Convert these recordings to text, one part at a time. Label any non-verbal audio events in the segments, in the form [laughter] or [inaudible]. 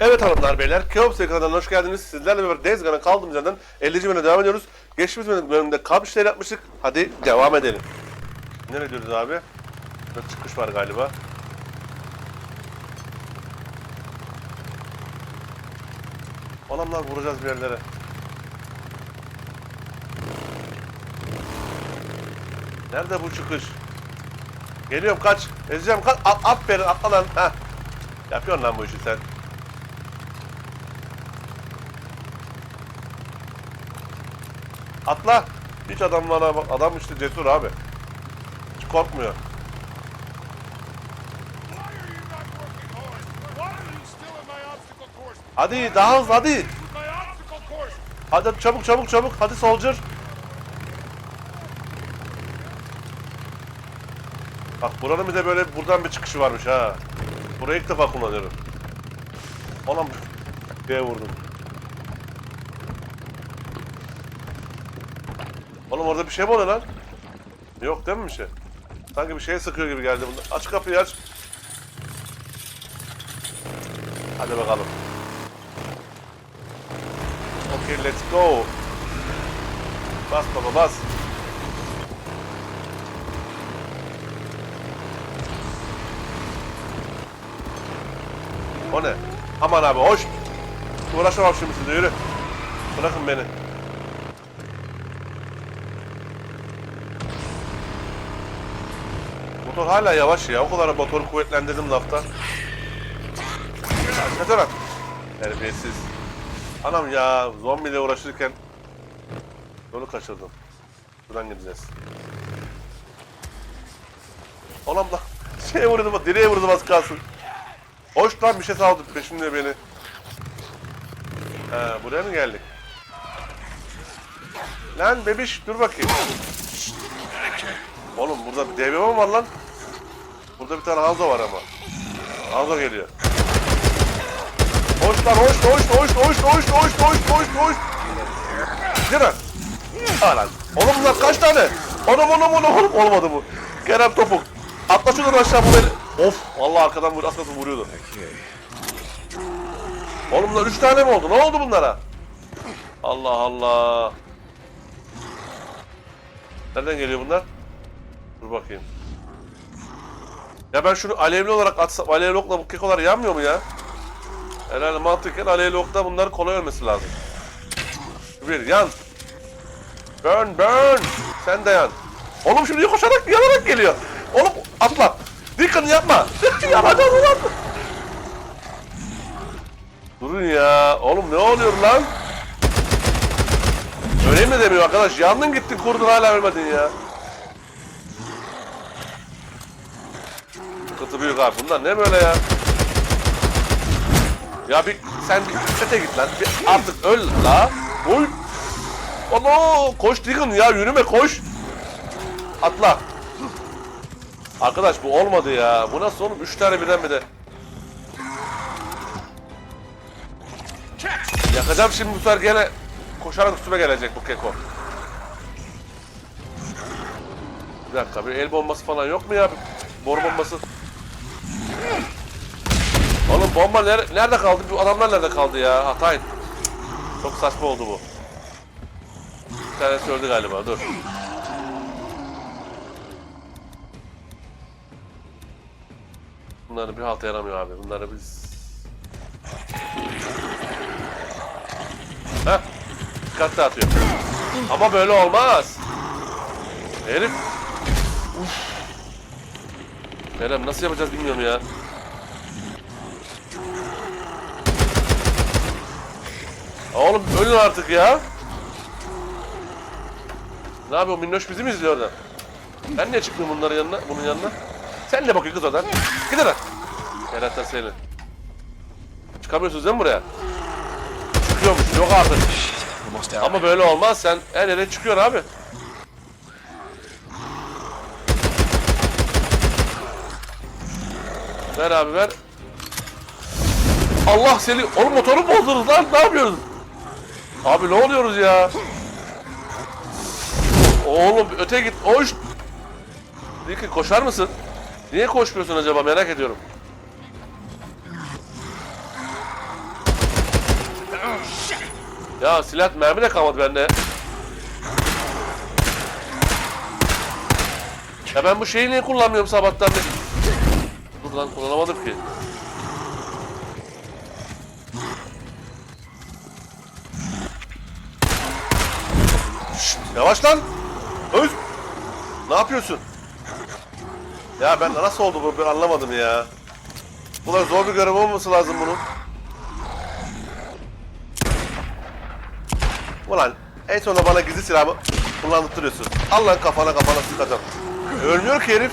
Evet hanımlar beyler, Keops kanalına hoş geldiniz. Sizlerle beraber Days Gone'a kaldığımız yerden 50. bölüme devam ediyoruz. Geçtiğimiz bölümde kamp işleri yapmıştık. Hadi devam edelim. Nereye gidiyoruz abi? Burada çıkış var galiba. Olamlar vuracağız bir yerlere. Nerede bu çıkış? Geliyorum kaç. Ezeceğim kaç. A aferin atla lan. Heh. Yapıyorsun lan bu işi sen. Atla. Hiç adamlara bak. Adam işte cesur abi. Hiç korkmuyor. Hadi daha hızlı hadi. Hadi çabuk çabuk çabuk. Hadi soldier. Bak buranın bir de böyle buradan bir çıkışı varmış ha. Burayı ilk defa kullanıyorum. Anam diye vurdum. Oğlum orada bir şey mi oluyor lan? Yok değil mi bir şey? Sanki bir şeye sıkıyor gibi geldi bunda. Aç kapıyı aç. Hadi bakalım. Okay, let's go. Bas baba bas. O ne? Aman abi hoş. Uğraşamam şimdi size yürü. Bırakın beni. Motor hala yavaş ya. O kadar motoru kuvvetlendirdim lafta. Ne lan? Terbiyesiz. Anam ya zombiyle uğraşırken yolu kaçırdım. Buradan gideceğiz. Anam lan şeye vurdum, direğe vurdum az kalsın. Hoş lan bir şey saldı peşimde beni. Ha, buraya mı geldik? Lan bebiş dur bakayım. Oğlum burada bir DBM mi var lan? Burada bir tane Hanzo var ama. Hanzo geliyor. Hoş lan hoş hoş hoş hoş hoş hoş hoş hoş hoş. Yürü. Ha lan. Oğlum bunlar kaç tane? Onum onum onum onum olmadı bu. Kerem topuk. Atla şuradan aşağı bu. Of vallahi arkadan vur, kalsın vuruyordu. Oğlum bunlar üç tane mi oldu? Ne oldu bunlara? Allah Allah. Nereden geliyor bunlar? Dur bakayım. Ya ben şunu alevli olarak atsam, alevli okla bu kekolar yanmıyor mu ya? Herhalde mantıken alevli okta bunların kolay ölmesi lazım. Bir yan. Burn burn. Sen de yan. Oğlum şimdi koşarak yanarak geliyor. Oğlum atla. Deacon yapma. [laughs] Yanacağız ulan. Durun ya. Oğlum ne oluyor lan? Öyle mi demiyor arkadaş? Yandın gittin kurdun hala ölmedin ya. Sıkıntı büyük abi. Bunlar ne böyle ya? Ya bir sen bir öte git lan. Bir artık öl la. Oy. Ono koş Deacon ya yürüme koş. Atla. Arkadaş bu olmadı ya. Bu nasıl oğlum? Üç tane birden bir de. Yakacağım şimdi bu sefer gene koşarak üstüme gelecek bu keko. Bir dakika bir el bombası falan yok mu ya? Bir Boru bombası. Oğlum bomba nere- nerede kaldı? Bu adamlar nerede kaldı ya? Hatay. Çok saçma oldu bu. Bir tanesi öldü galiba. Dur. Bunların bir halta yaramıyor abi. Bunları biz... Heh. Dikkatli atıyor. Ama böyle olmaz. Herif. Uf. Kerem nasıl yapacağız bilmiyorum ya. Oğlum ölün artık ya. Ne yapıyor minnoş bizi mi izliyor orada? Ben niye çıkmıyorum bunların yanına, bunun yanına? Sen de bakıyor kız oradan. Git oradan. Yaratan seni. Çıkamıyorsunuz değil mi buraya? Çıkıyormuş, yok artık. Ama böyle olmaz, sen her yere çıkıyor abi. Ver abi ver. Allah seni, oğlum motoru bozdunuz lan, ne yapıyorsunuz? Abi ne oluyoruz ya? Oğlum öte git, hoş. Diki koşar mısın? Niye koşmuyorsun acaba merak ediyorum. Ya silah mermi de kalmadı bende. Ya ben bu şeyi niye kullanmıyorum sabahtan beri? Dur lan kullanamadım ki. Yavaş lan. Öz. Ne yapıyorsun? Ya ben nasıl oldu bu ben anlamadım ya. Bu zor bir görev olması lazım bunun. Ulan en sonunda bana gizli silahımı kullandırtıyorsun. Allah'ın kafana kafana sıkacağım. Ölmüyor ki herif.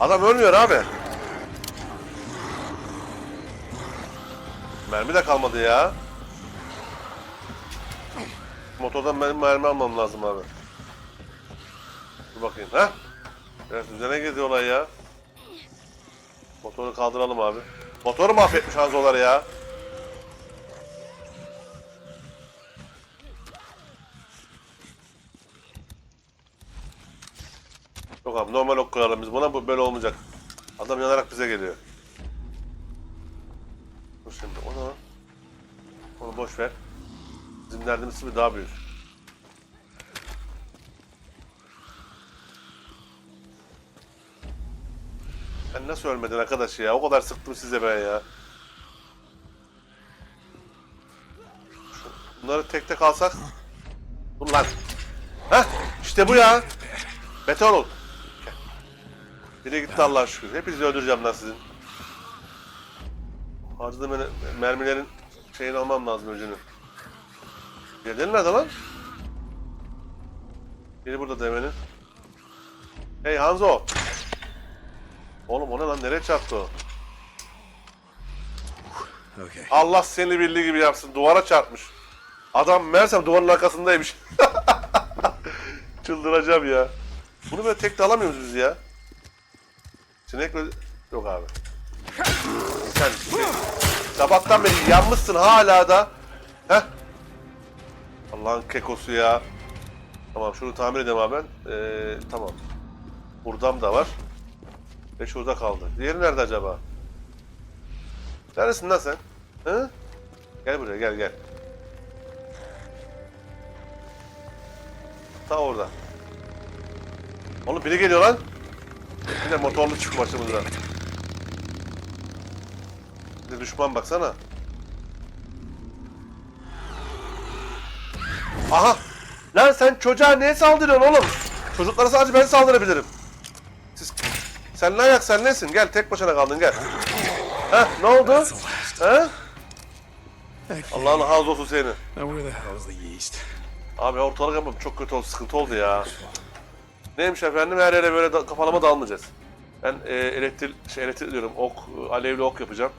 Adam ölmüyor abi. Mermi de kalmadı ya. Motordan benim mermi almam lazım abi. Dur bakayım ha? Evet üzerine gidiyor olay ya. Motoru kaldıralım abi. Motoru mahvetmiş Hanzolar ya. Yok abi normal ok koyalım biz buna bu böyle olmayacak. Adam yanarak bize geliyor. Şimdi onu onu boş ver. Bizim derdimiz bir daha büyük. Sen nasıl ölmedin arkadaş ya? O kadar sıktım size ben ya. Bunları tek tek alsak. Dur lan. Heh işte bu ya. Beter ol. Biri gitti Allah'a şükür. Hepinizi öldüreceğim lan sizin. Harcadığım mer- mermilerin şeyini almam lazım öcünü. Diğerleri nerede lan? Biri burada demenin. Hey Hanzo. Oğlum o ne lan? Nereye çarptı o? Okay. Allah seni bildiği gibi yapsın. Duvara çarpmış. Adam meğersem duvarın arkasındaymış. [laughs] Çıldıracağım ya. Bunu böyle tek de alamıyoruz biz ya. Sinek böyle... Yok abi. Sen sabahtan beri yanmışsın hala da. Heh. Allah'ın kekosu ya. Tamam şunu tamir edeyim abi ben. Ee, tamam. Buradan da var. Ve şurada kaldı. Diğeri nerede acaba? Neredesin lan sen? Hı? Gel buraya gel gel. Ta orada. Oğlum biri geliyor lan. De motorlu çık başımıza. Bir de düşman baksana. Aha! Lan sen çocuğa niye saldırıyorsun oğlum? Çocuklara sadece ben saldırabilirim. Siz... Sen ne ayak sen nesin? Gel tek başına kaldın gel. Heh ne oldu? He? Allah'ın hazı olsun seni. Abi ortalık yapmam çok kötü oldu, sıkıntı oldu ya. Neymiş efendim her yere böyle da, kafalama dalmayacağız. Ben e, elektrik, şey elektrik diyorum, ok, alevli ok yapacağım.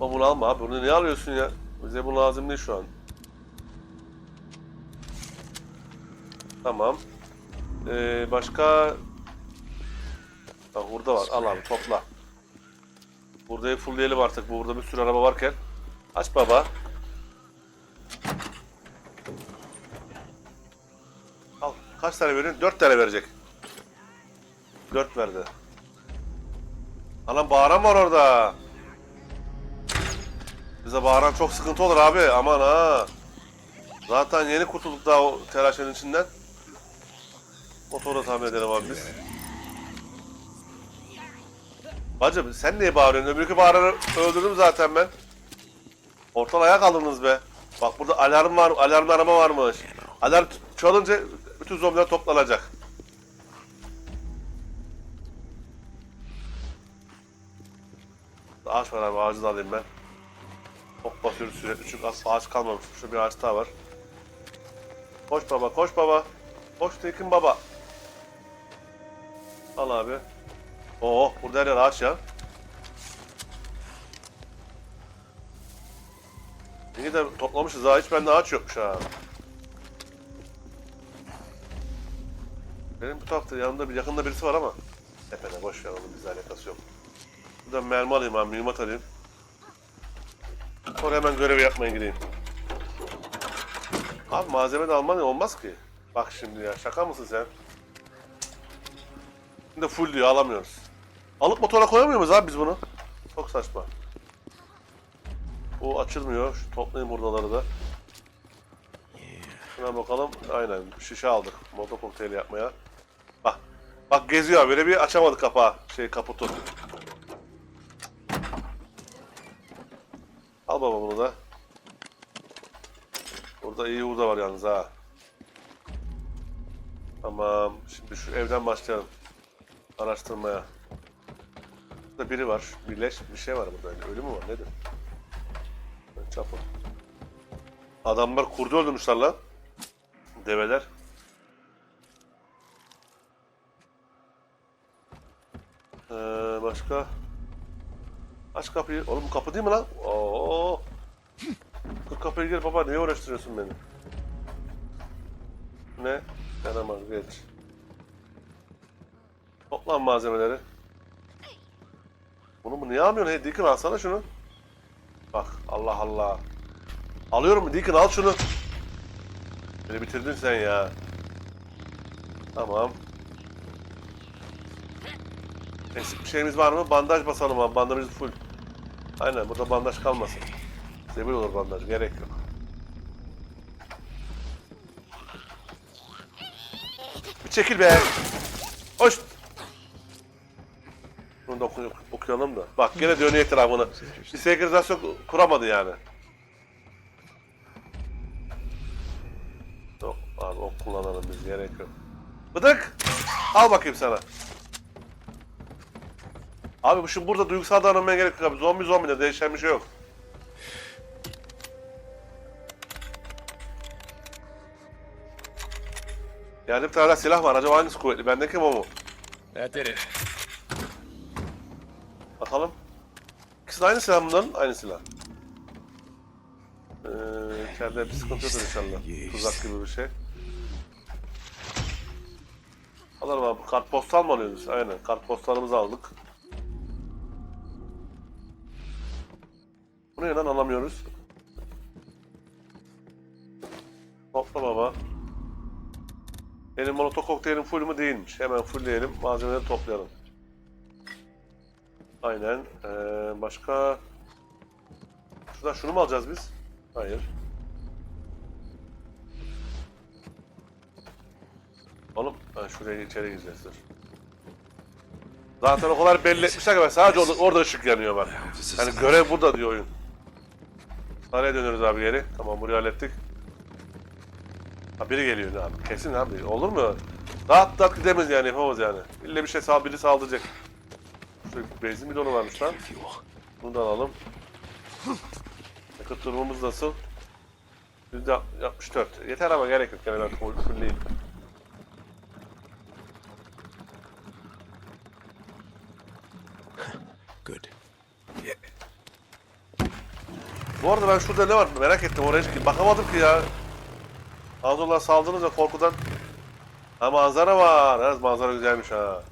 Ama bunu alma abi, bunu niye alıyorsun ya? Bize bu lazım değil şu an. Tamam. Ee, başka... Ha, burada var, al abi topla. Burayı fullleyelim artık, burada bir sürü araba varken. Aç baba. Al. Kaç tane veriyorsun? Dört tane verecek. Dört verdi. Anam bağıran var orada. Bize bağıran çok sıkıntı olur abi. Aman ha. Zaten yeni kurtulduk daha o telaşın içinden. Motoru da tamir edelim abi biz. Bacım sen niye bağırıyorsun? Öbürkü bağıranı öldürdüm zaten ben. Ortadan ayağa kaldınız be. Bak burada alarm var, alarmlı araba varmış. Alarm çalınca bütün zombiler toplanacak. Ağaç var abi, ağacı da alayım ben. Çok basıyoruz sürekli çünkü az- ağaç kalmamış. Şu bir ağaç daha var. Koş baba, koş baba. Koş Tekin baba. Al abi. Oo, burada her yer ağaç ya. İyi de toplamışız ha. Hiç bende ağaç yokmuş ha. Benim bu tarafta yanımda bir yakında birisi var ama. Tepede boş ver onun bizle alakası yok. Buradan mermi alayım abi, mühimmat alayım. Sonra hemen görevi yapmaya gideyim. Abi malzeme de alman olmaz ki. Bak şimdi ya şaka mısın sen? Şimdi full diyor alamıyoruz. Alıp motora koyamıyor muyuz abi biz bunu? Çok saçma. Bu açılmıyor. Şu toplayayım buradaları da. Şuna bakalım. Aynen. Şişe aldık. Molotov kokteyli yapmaya. Bak. Bak geziyor. Böyle bir açamadı kapağı. Şey kaputu. Al baba bunu da. Burada iyi hurda var yalnız ha. Tamam. Şimdi şu evden başlayalım. Araştırmaya. Burada biri var. Birleş bir şey var burada. Ölü mü var? Nedir? Çapı. Adamlar kurdu öldürmüşler lan. Develer. Ee, başka? Aç kapıyı. Oğlum bu kapı değil mi lan? Oo. Kır kapıyı gir baba. Niye uğraştırıyorsun beni? Ne? Yaramaz geç. Toplan malzemeleri. Bunu mu niye almıyorsun? Hey Deacon alsana şunu. Bak Allah Allah. Alıyorum Deacon al şunu. Beni bitirdin sen ya. Tamam. Eksik bir şeyimiz var mı? Bandaj basalım abi. Bandajımız full. Aynen burada bandaj kalmasın. Zebil olur bandaj. Gerek yok. Bir çekil be. Hoş. Bunu da oku- okuyalım da. Bak gene dönüyor etrafını. Bir senkronizasyon kuramadı yani. Yok abi ok kullanalım biz gerek yok. Bıdık! Al bakayım sana. Abi bu şimdi burada duygusal davranmaya gerek yok abi. Zombi zombi de değişen bir şey yok. Yani bir tane silah var. Acaba hangisi kuvvetli? Bendeki mi o mu? That did it. Bakalım. İkisi de aynı silah mı bunların? Aynı silah. Ee, içeride bir sıkıntı yoktur inşallah. Tuzak gibi bir şey. Alalım abi. Kartpostal mı alıyoruz? Aynen. Kartpostalımızı aldık. Bu ne lan alamıyoruz. Topla baba. Benim molotov kokteylim full mu değilmiş. Hemen fullleyelim. Malzemeleri toplayalım. Aynen. Ee, başka... Şuradan şunu mu alacağız biz? Hayır. Oğlum ben şuraya içeri gireceğiz. Zaten o kadar belli etmişler ki ben sadece orada, orada ışık yanıyor bak. Yani görev burada diyor oyun. Nereye dönüyoruz abi geri? Tamam burayı hallettik. Ha biri geliyor abi? Kesin abi. Olur mu? Rahat rahat gidemez yani yapamaz yani. İlle bir şey sal biri saldıracak. Şurada benzin bidonu varmış lan. Bunu da alalım. Yakıt durumumuz nasıl? %64. Yeter ama gerek yok. Yani ben full değil. Bu arada ben şurada ne var merak ettim oraya hiç bakamadım ki ya. Anadolu'lar saldınız ya korkudan. Ha manzara var. Evet manzara güzelmiş ha.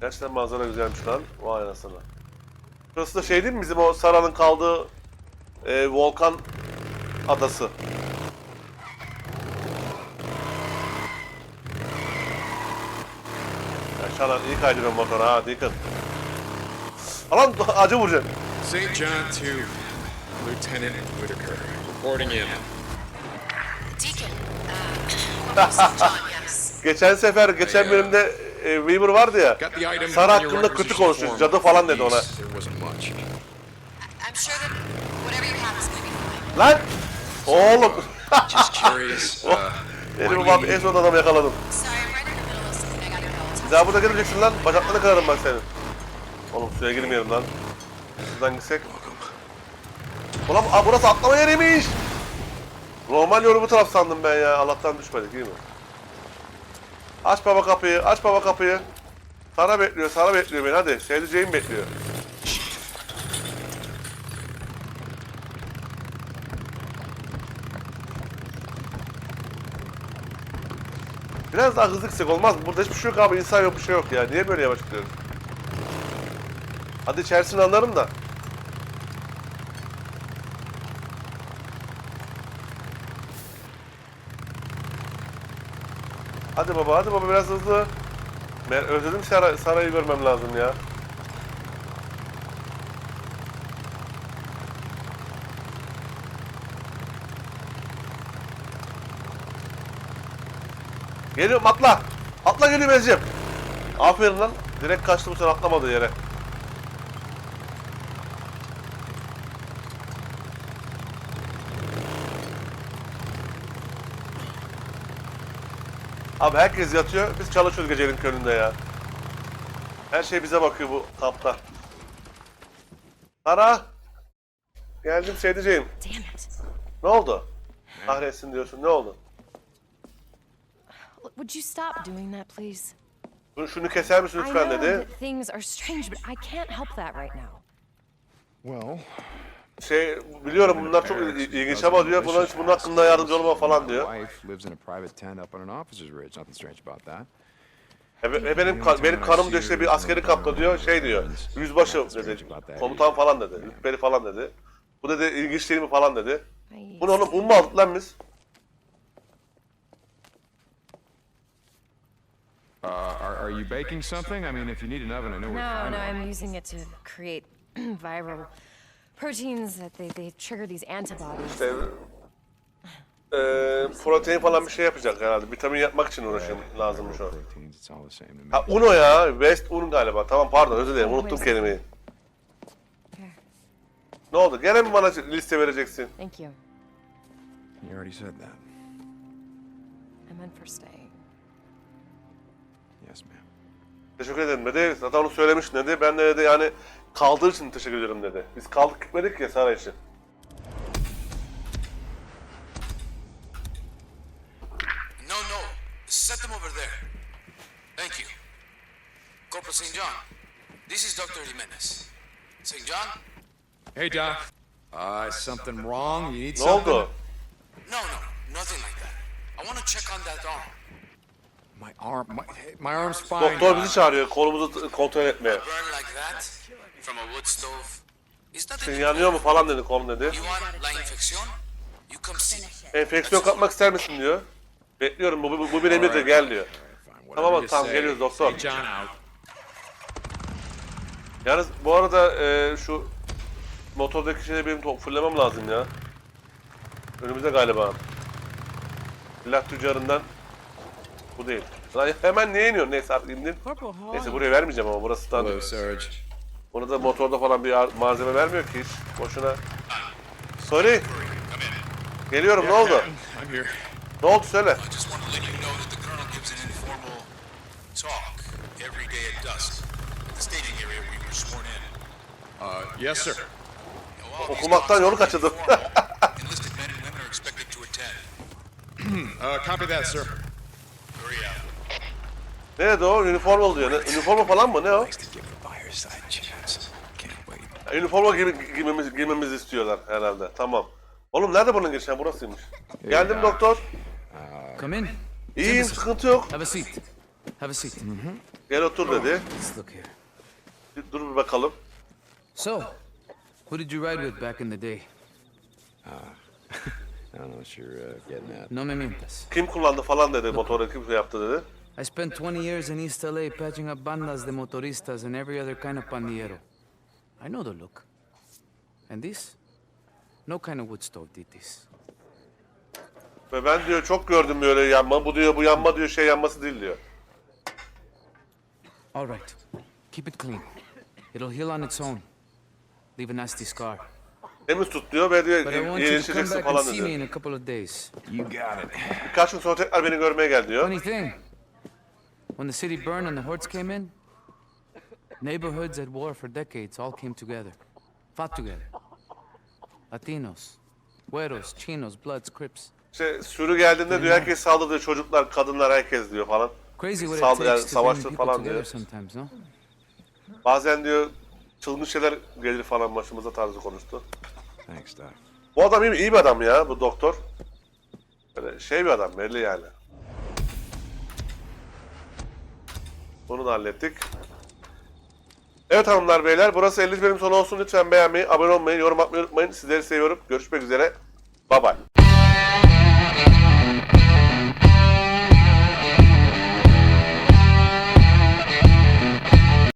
Gerçekten manzara güzelmiş lan. Vay anasını. Burası da şey değil mi bizim o Sara'nın kaldığı e, volkan adası. Ya Şalan iyi kaydırıyorum motoru ha Deacon. Alan acı vuracaksın. St. John 2, Lieutenant Whitaker. Reporting in. Deacon, uh, St. John, yes. Geçen sefer, geçen Hey, bölümde e, Weaver vardı ya. Got the item your hakkında kötü requisition konuştu. form. Cadı falan dedi ona. Yes, There wasn't much. I'm sure that whatever you have is going to be fine. Lan! Oğlum! Just curious. [laughs] Uh, Benim babam you en son adamı yakaladım. Sorry, I'm right in the middle of something I gotta go. Bir daha burada gelmeyeceksin lan. Bacaklarını kırarım bak senin. Oğlum suya girmeyelim lan. Şuradan gitsek. Ulan aa, burası atlama yeriymiş. Normal yolu bu taraf sandım ben ya. Allah'tan düşmedik değil mi? Aç baba kapıyı, aç baba kapıyı. Sara bekliyor, Sara bekliyor beni hadi. Sevdiceğim bekliyor. Biraz daha hızlı gitsek olmaz mı? Burada hiçbir şey yok abi. insan yok bir şey yok ya. Niye böyle yavaş gidiyoruz? Hadi içersin anlarım da. Hadi baba hadi baba biraz hızlı. Ben özledim saray, sarayı görmem lazım ya. Geliyorum atla. Atla geliyorum Ezciğim. Aferin lan. Direkt kaçtı bu sefer atlamadı yere. Abi herkes yatıyor. Biz çalışıyoruz gecenin köründe ya. Her şey bize bakıyor bu kampta. Sara. Geldim. Damn it. Ne oldu? Kahretsin diyorsun. Ne oldu? Would you stop doing that, please? Bunu şunu keser misin I lütfen know dedi. that things are strange, but I can't help that right now. Well, Şey biliyorum bunlar çok il- ilginç ama diyor bunun, bunun hakkında yardımcı olma falan diyor. My wife lives in a private tent up on an officer's ridge. Nothing strange about that. E, be- benim ka- benim karım diyor işte bir askeri kampta diyor şey diyor. Yüzbaşı dedi. Komutan falan dedi. Rütbeli falan dedi. Bu dedi ilginç değil mi falan dedi. Bu ne oğlum un mu aldık lan biz? Uh, are, are you baking something? I mean, if you need an oven, I know we're No, fine. no, I'm using it to create [clears throat] viral proteins that they, they trigger these antibodies. İşte, e, protein falan bir şey yapacak herhalde. Vitamin yapmak için uğraşıyor lazımmış o. Ha un o ya. West un galiba. Tamam pardon özür dilerim. Unuttum kelimeyi. Ne oldu? Gene mi bana liste vereceksin? Thank you. You already said that. I meant for staying. Yes, ma'am. Teşekkür ederim dedi. Zaten onu söylemiş dedi. Ben de dedi yani kaldığı için teşekkür ederim dedi. Biz kaldık gitmedik ya saray için. No, no. Set them over there. Thank you. Corporal St. John, this is Dr. Jimenez. St. John? hey, Doc. Uh, is something wrong? You need Ne something? oldu? No, no, nothing like that. I want to check on that arm. My arm, my, my arm's fine. Doktor bizi çağırıyor kolumuzu kontrol etmeye. Burn like that from a wood stove. Is that the yanıyor mu falan dedi kolum dedi. You want la infección? You come see me. Enfeksiyon kapmak ister misin diyor. Bekliyorum bu, bu, bu bir emirdir gel diyor. Tamam you abi tamam geliyoruz doktor. Yalnız bu arada e, şu motordaki şeyleri benim to- fırlamam lazım ya. Önümüzde galiba. Silah tüccarından bu değil. Lan hemen niye iniyorsun? Neyse artık indin. Neyse buraya vermeyeceğim ama burası Hello, standart. Bunu da motorda falan bir malzeme vermiyor ki hiç. Boşuna. Sorry. Geliyorum ne oldu? Ne oldu söyle. Uh, yes, sir. Okumaktan yolu kaçırdım. [laughs] [clears throat] Uh, copy that, sir. Hurry out. ne dedi o? Üniforma diyor. Üniforma falan mı? Ne o? To give the fireside chance. Can't wait. Üniforma gibi giymemiz, giymemizi istiyorlar herhalde. Tamam. Oğlum nerede bunun girişen? Burasıymış. Geldim doktor. Come in. İyiyim sıkıntı yok. Have a seat. Have a seat. Gel otur dedi. Let's look here. Bir Dur bir bakalım. So, who did you ride with back in the day? [laughs] I don't know what you're uh, getting at. No me mientas. Kim kullandı falan dedi. Motoru kim yaptı dedi. I spent 20 years in East LA patching up bandas de motoristas and every other kind of pandillero. I know the look. And this? No kind of wood stove did this. Ve ben diyor çok gördüm böyle yanma. Bu diyor bu yanma diyor şey yanması değil diyor. All right. Keep it clean. It'll heal on its own. Leave a nasty scar. Temiz tut diyor ve diyor But I want you to come iyileşeceksin back and falan see me diyor. in a couple of days. You got it. Birkaç gün sonra tekrar beni görmeye gel diyor. Funny thing, when the city burned and the hordes came in, neighborhoods at war for decades all came together, fought together. Latinos, güeros, chinos, bloods, crips. İşte sürü geldiğinde diyor herkes saldırdı. Çocuklar, kadınlar herkes diyor falan. Crazy what Saldı it yani, takes to bring savaştı people falan diyor. sometimes, no? Bazen diyor çılgın şeyler gelir falan başımıza tarzı konuştu. Thanks, Doc. Bu adam iyi, iyi bir adam ya bu doktor. Böyle şey bir adam belli yani. Bunu da hallettik. Evet hanımlar beyler burası 50 bölüm sonu olsun. Lütfen beğenmeyi, abone olmayı, yorum atmayı unutmayın. Sizleri seviyorum. Görüşmek üzere. Bye bye.